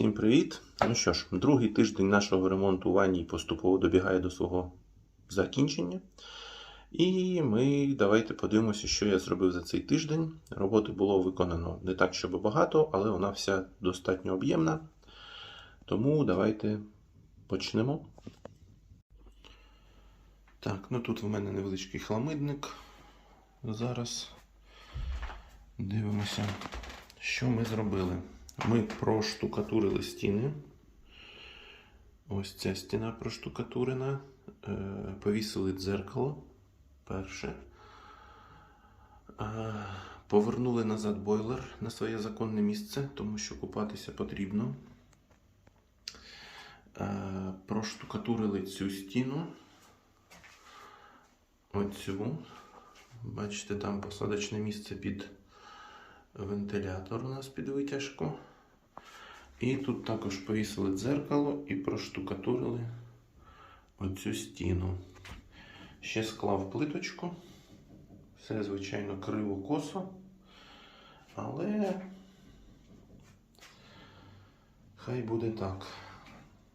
Всім привіт! Ну що ж, другий тиждень нашого ремонту ванні поступово добігає до свого закінчення. І ми давайте подивимося, що я зробив за цей тиждень. Роботи було виконано не так, щоб багато, але вона вся достатньо об'ємна. Тому давайте почнемо. Так, ну тут в мене невеличкий хламидник. Зараз дивимося, що ми зробили. Ми проштукатурили стіни. Ось ця стіна проштукатурена. Е, Повісили дзеркало. Перше. Е, Повернули назад бойлер на своє законне місце, тому що купатися потрібно. Е, Проштукатурили цю стіну. Оцю. Бачите, там посадочне місце під вентилятор у нас під витяжку. І тут також повісили дзеркало і проштукатурили оцю стіну. Ще склав плиточку. Все, звичайно, криво косо. Але хай буде так.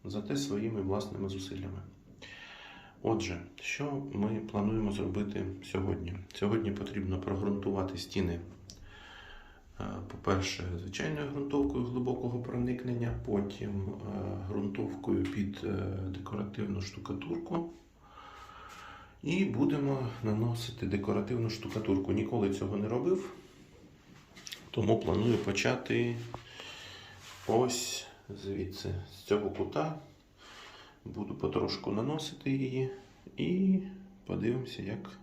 Зате своїми власними зусиллями. Отже, що ми плануємо зробити сьогодні? Сьогодні потрібно прогрунтувати стіни По-перше, звичайною ґрунтовкою глибокого проникнення, потім е, ґрунтовкою під е, декоративну штукатурку. І будемо наносити декоративну штукатурку. Ніколи цього не робив, тому планую почати ось звідси, з цього кута. Буду потрошку наносити її і подивимося, як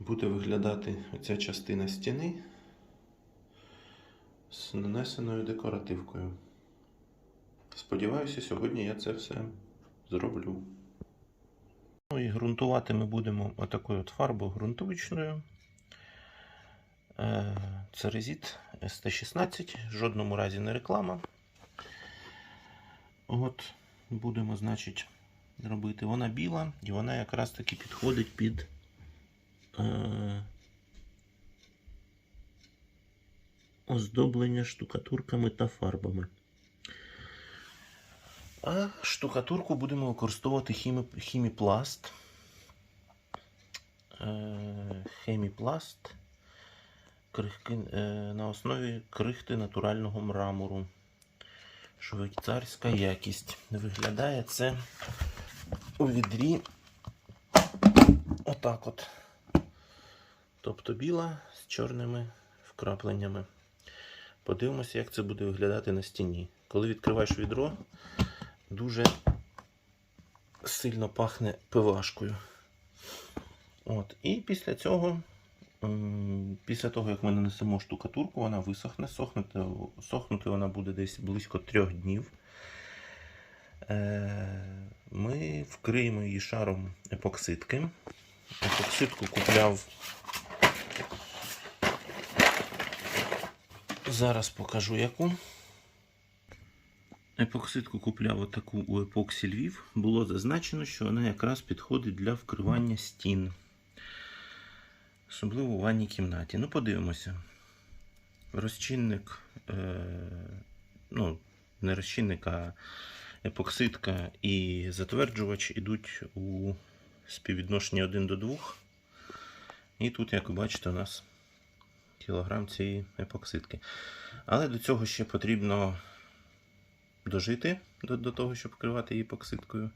буде виглядати оця частина стіни з нанесеною декоративкою. Сподіваюся, сьогодні я це все зроблю. Ну і ґрунтувати ми будемо отакою от фарбою ґрунтовичною. Е, Це резит ST16, в жодному разі не реклама. От, будемо, значить, робити. Вона біла і вона якраз таки підходить під. Е, оздоблення штукатурками та фарбами. А штукатурку будемо використовувати хімі... хіміпласт. Е... Хеміпласт крихки... е... на основі крихти натурального мрамору. Швейцарська якість. Виглядає це у відрі отак от. Тобто біла з чорними вкрапленнями. Подивимося, як це буде виглядати на стіні. Коли відкриваєш відро, дуже сильно пахне пивашкою. От. І після цього, після того, як ми нанесемо штукатурку, вона висохне, сохнути, сохнути вона буде десь близько трьох днів. Е, Ми вкриємо її шаром епоксидки. Епоксидку купляв. Зараз покажу яку. Епоксидку купляв отаку у епоксі Львів. Було зазначено, що вона якраз підходить для вкривання стін. Особливо у ванній кімнаті. Ну, подивимося. Розчинник, е, ну, не розчинник, а епоксидка і затверджувач йдуть у співвідношенні 1 до 2. І тут, як ви бачите, у нас кілограм цієї епоксидки. Але до цього ще потрібно дожити до, до того, щоб вкривати її епоксидкою.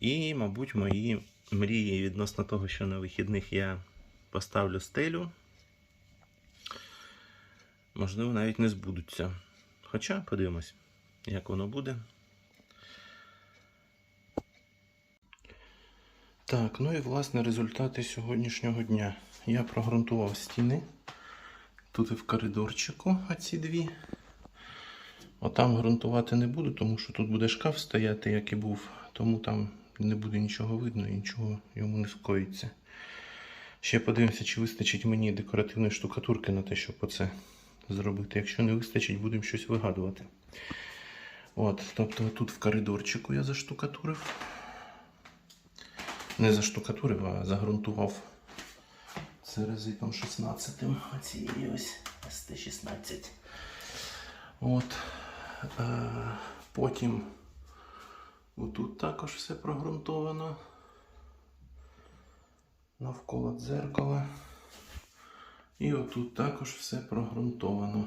І, мабуть, мої мрії відносно того, що на вихідних я поставлю стелю, можливо, навіть не збудуться. Хоча подивимось, як воно буде. Так, ну і власне результати сьогоднішнього дня. Я прогрунтував стіни. Тут і в коридорчику оці дві. Отам ґрунтувати не буду, тому що тут буде шкаф стояти, як і був, тому там не буде нічого видно і нічого йому не скоїться. Ще подивимося, чи вистачить мені декоративної штукатурки на те, щоб оце зробити. Якщо не вистачить, будемо щось вигадувати. От, Тобто тут в коридорчику я заштукатурив. Не заштукатурив, а загрунтував це резитом 16 оцієї ось ST16. От. Е, Потім отут також все прогрунтовано. Навколо дзеркала. І отут також все прогрунтовано.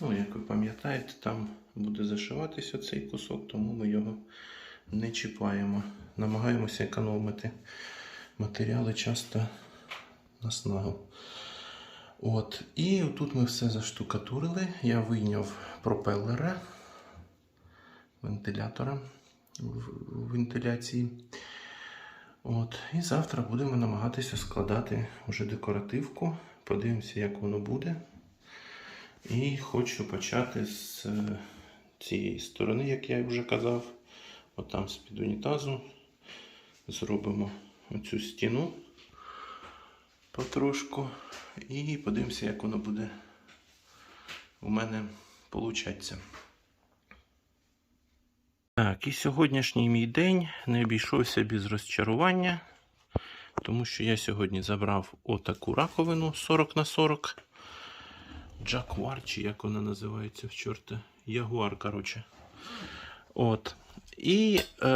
Ну, як ви пам'ятаєте, там буде зашиватися цей кусок, тому ми його не чіпаємо. Намагаємося економити матеріали часто на снагу. От. І тут ми все заштукатурили. Я вийняв пропелера вентилятора вентиляції. От. І завтра будемо намагатися складати вже декоративку. Подивимося, як воно буде. І хочу почати з е, цієї сторони, як я вже казав. От з-під унітазу. Зробимо оцю стіну потрошку. І подивимося, як воно буде у мене получатися. Так, і сьогоднішній мій день не обійшовся без розчарування, тому що я сьогодні забрав отаку раковину 40 на 40 Джакуар, чи як вона називається в чорта? Ягуар, коротше. От. І е,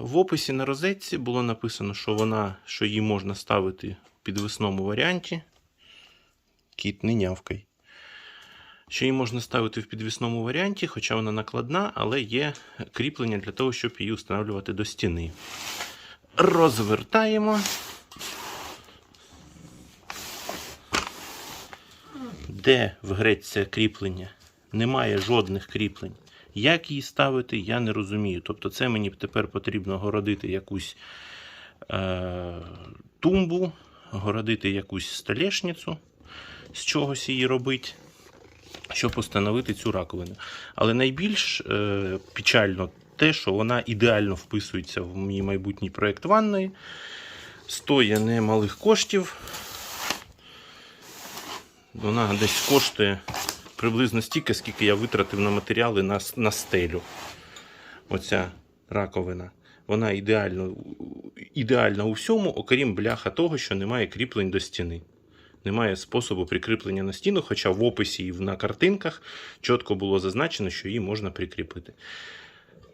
в описі на розетці було написано, що вона, що її можна ставити підвісному варіанті. Кіт, не нявкай. Що її можна ставити в підвісному варіанті, хоча вона накладна, але є кріплення для того, щоб її встановлювати до стіни. Розвертаємо. Де вгреться кріплення? Немає жодних кріплень. Як її ставити, я не розумію. Тобто, це мені тепер потрібно городити якусь е, тумбу, городити якусь столешницю, з чогось її робити, щоб встановити цю раковину. Але найбільш е, печально те, що вона ідеально вписується в мій майбутній проєкт ванної. Стоїть немалих коштів. Вона десь коштує приблизно стільки, скільки я витратив на матеріали на, на стелю. Оця раковина. Вона ідеально, ідеальна у всьому, окрім бляха того, що немає кріплень до стіни. Немає способу прикріплення на стіну, хоча в описі і на картинках чітко було зазначено, що її можна прикріпити.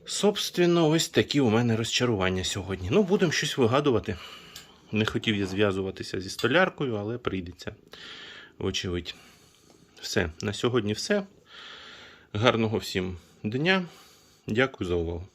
Собственно, ось такі у мене розчарування сьогодні. Ну, будемо щось вигадувати. Не хотів я зв'язуватися зі столяркою, але прийдеться. Вочевидь. Все. На сьогодні все. Гарного всім дня. Дякую за увагу.